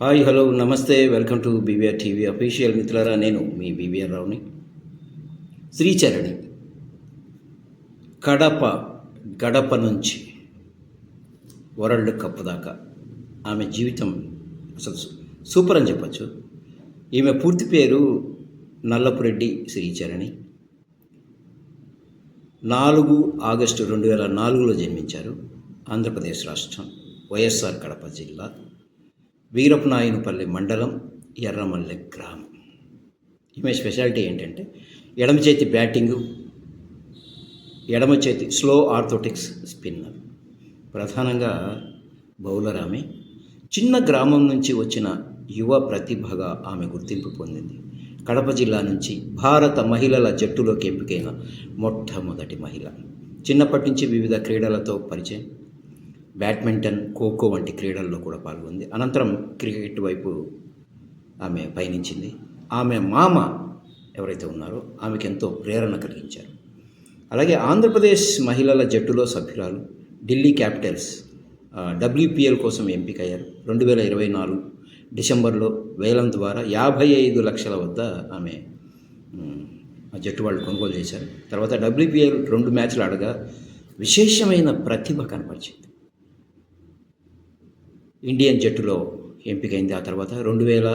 Hi hello నమస్తే welcome to BVR TV official మిత్రులారా నేను మీ బీవీఆర్ రావుని. శ్రీచరణి కడప గడప నుంచి వరల్డ్ కప్ దాకా ఆమె జీవితం అసలు సూపర్ అని చెప్పచ్చు. ఈమె పూర్తి పేరు నల్లపురెడ్డి శ్రీచరణి. నాలుగు ఆగస్టు రెండు వేల నాలుగులో జన్మించారు ఆంధ్రప్రదేశ్ రాష్ట్రం వైఎస్ఆర్ కడప జిల్లా. వీరపనాయనపల్లి మండలం ఎర్రమల్లె గ్రామం. ఈమె స్పెషాలిటీ ఏంటంటే ఎడమ చేతి బ్యాటింగు ఎడమ చేతి స్లో ఆర్థోటిక్స్ స్పిన్నర్. ప్రధానంగా బౌలర్ ఆమె. చిన్న గ్రామం నుంచి వచ్చిన యువ ప్రతిభగా ఆమె గుర్తింపు పొందింది. కడప జిల్లా నుంచి భారత మహిళల జట్టులోకి ఎంపికైన మొట్టమొదటి మహిళ. చిన్నప్పటి నుంచి వివిధ క్రీడలతో పరిచయం. బ్యాడ్మింటన్ ఖోఖో వంటి క్రీడల్లో కూడా పాల్గొంది. అనంతరం క్రికెట్ వైపు ఆమె పయనించింది. ఆమె మామ ఎవరైతే ఉన్నారో ఆమెకు ఎంతో ప్రేరణ కలిగించారు. అలాగే ఆంధ్రప్రదేశ్ మహిళల జట్టులో సభ్యురాలు ఢిల్లీ క్యాపిటల్స్ ఆ, డబ్ల్యూపీఎల్ కోసం ఎంపికయ్యారు. రెండు వేల ఇరవై నాలుగు డిసెంబర్లో వేలం ద్వారా యాభై ఐదు లక్షల వద్ద ఆమె ఆ జట్టు వాళ్ళు కొనుగోలు చేశారు. తర్వాత డబ్ల్యూపీఎల్ రెండు మ్యాచ్లు ఆడగా విశేషమైన ప్రతిభ కనపరిచింది. ఇండియన్ జట్టులో ఎంపికైంది. ఆ తర్వాత రెండు వేల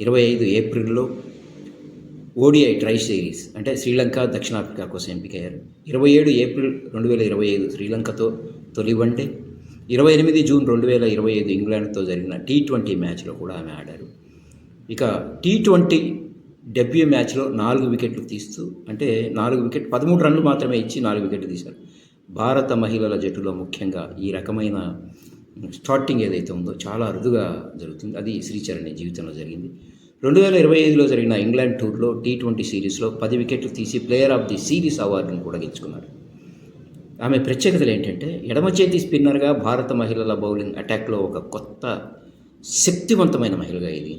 ఇరవై ఐదు ఏప్రిల్లో ఓడిఐ ట్రై సిరీస్ అంటే శ్రీలంక దక్షిణాఫ్రికా కోసం ఎంపికయ్యారు. ఇరవై ఏడు ఏప్రిల్ రెండు వేల ఇరవై ఐదు శ్రీలంకతో తొలి వన్డే ఇరవై ఎనిమిది జూన్ రెండు వేల ఇరవై ఐదు ఇంగ్లాండ్తో జరిగిన టీ ట్వంటీ మ్యాచ్లో కూడా ఆమె ఆడారు. ఇక టీ ట్వంటీ డెబ్యూ మ్యాచ్లో నాలుగు వికెట్లు తీస్తూ అంటే నాలుగు వికెట్ పదమూడు రన్లు మాత్రమే ఇచ్చి నాలుగు వికెట్లు తీశారు. భారత మహిళల జట్టులో ముఖ్యంగా ఈ రకమైన స్టార్టింగ్ ఏదైతే ఉందో చాలా అరుదుగా జరుగుతుంది. అది శ్రీచరణి జీవితంలో జరిగింది. రెండు వేల ఇరవై ఐదులో జరిగిన ఇంగ్లాండ్ టూర్లో టీ ట్వంటీ సిరీస్లో పది వికెట్లు తీసి ప్లేయర్ ఆఫ్ ది సిరీస్ అవార్డును కూడా గెలుచుకున్నారు ఆమె ప్రత్యేకతలు ఏంటంటే ఎడమ చేతి స్పిన్నర్గా భారత మహిళల బౌలింగ్ అటాక్లో ఒక కొత్త శక్తివంతమైన మహిళగా ఇది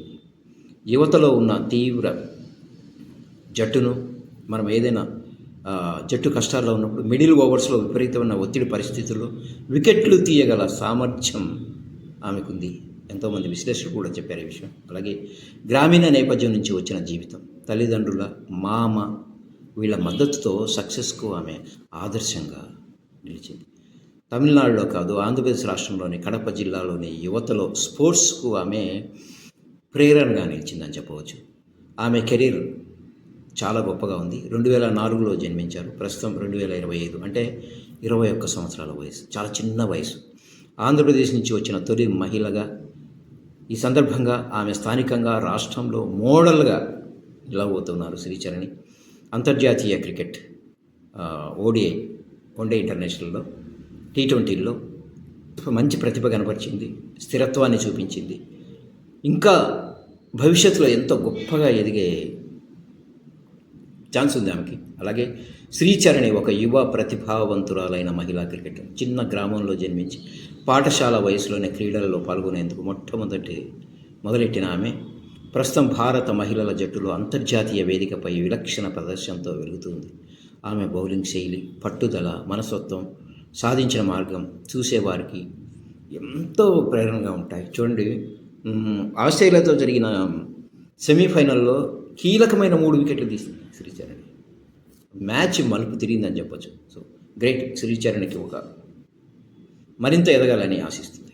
యువతలో ఉన్న తీవ్ర జట్టును మనం ఏదైనా జట్టు కష్టాల్లో ఉన్నప్పుడు మిడిల్ ఓవర్స్లో విపరీతమైన ఒత్తిడి పరిస్థితుల్లో వికెట్లు తీయగల సామర్థ్యం ఆమెకుంది. ఎంతోమంది విశ్లేషకులు కూడా చెప్పారు ఈ విషయం. అలాగే గ్రామీణ నేపథ్యం నుంచి వచ్చిన జీవితం. తల్లిదండ్రుల మామ వీళ్ళ మద్దతుతో సక్సెస్కు ఆమె ఆదర్శంగా నిలిచింది. తమిళనాడులో కాదు ఆంధ్రప్రదేశ్ రాష్ట్రంలోని కడప జిల్లాలోని యువతలో స్పోర్ట్స్కు ఆమె ప్రేరణగా నిలిచిందని చెప్పవచ్చు. ఆమె కెరీర్ చాలా గొప్పగా ఉంది. రెండు వేల నాలుగులో జన్మించారు. ప్రస్తుతం రెండు వేల ఇరవై ఐదు అంటే ఇరవై ఒక్క సంవత్సరాల వయసు చాలా చిన్న వయసు. ఆంధ్రప్రదేశ్ నుంచి వచ్చిన తొలి మహిళగా ఈ సందర్భంగా ఆమె స్థానికంగా రాష్ట్రంలో మోడల్గా నిలవబోతున్నారు శ్రీచరణి. అంతర్జాతీయ క్రికెట్ ఓడిఐ వన్డే ఇంటర్నేషనల్లో టీ ట్వంటీల్లో మంచి ప్రతిభ కనపరిచింది స్థిరత్వాన్ని చూపించింది. ఇంకా భవిష్యత్తులో ఎంతో గొప్పగా ఎదిగే ఛాన్స్ ఉంది ఆమెకి అలాగే శ్రీచరణి ఒక యువ ప్రతిభావంతురాలైన మహిళా క్రికెటర్. చిన్న గ్రామంలో జన్మించి పాఠశాల వయసులోనే క్రీడలలో పాల్గొనేందుకు మొట్టమొదటి మొదలెట్టిన ఆమె ప్రస్తుతం భారత మహిళల జట్టులో అంతర్జాతీయ వేదికపై విలక్షణ ప్రదర్శనతో వెలుగుతుంది ఆమె బౌలింగ్ శైలి పట్టుదల మనస్తత్వం సాధించిన మార్గం చూసేవారికి ఎంతో ప్రేరణగా ఉంటాయి. చూడండి ఆస్ట్రేలియాతో జరిగిన సెమీఫైనల్లో కీలకమైన మూడు వికెట్లు తీసింది శ్రీచరణి. మ్యాచ్ మలుపు తిరిగిందని చెప్పొచ్చు. సో గ్రేట్ శ్రీచరణికి ఒక మరింత ఎదగాలని ఆశిస్తుంది.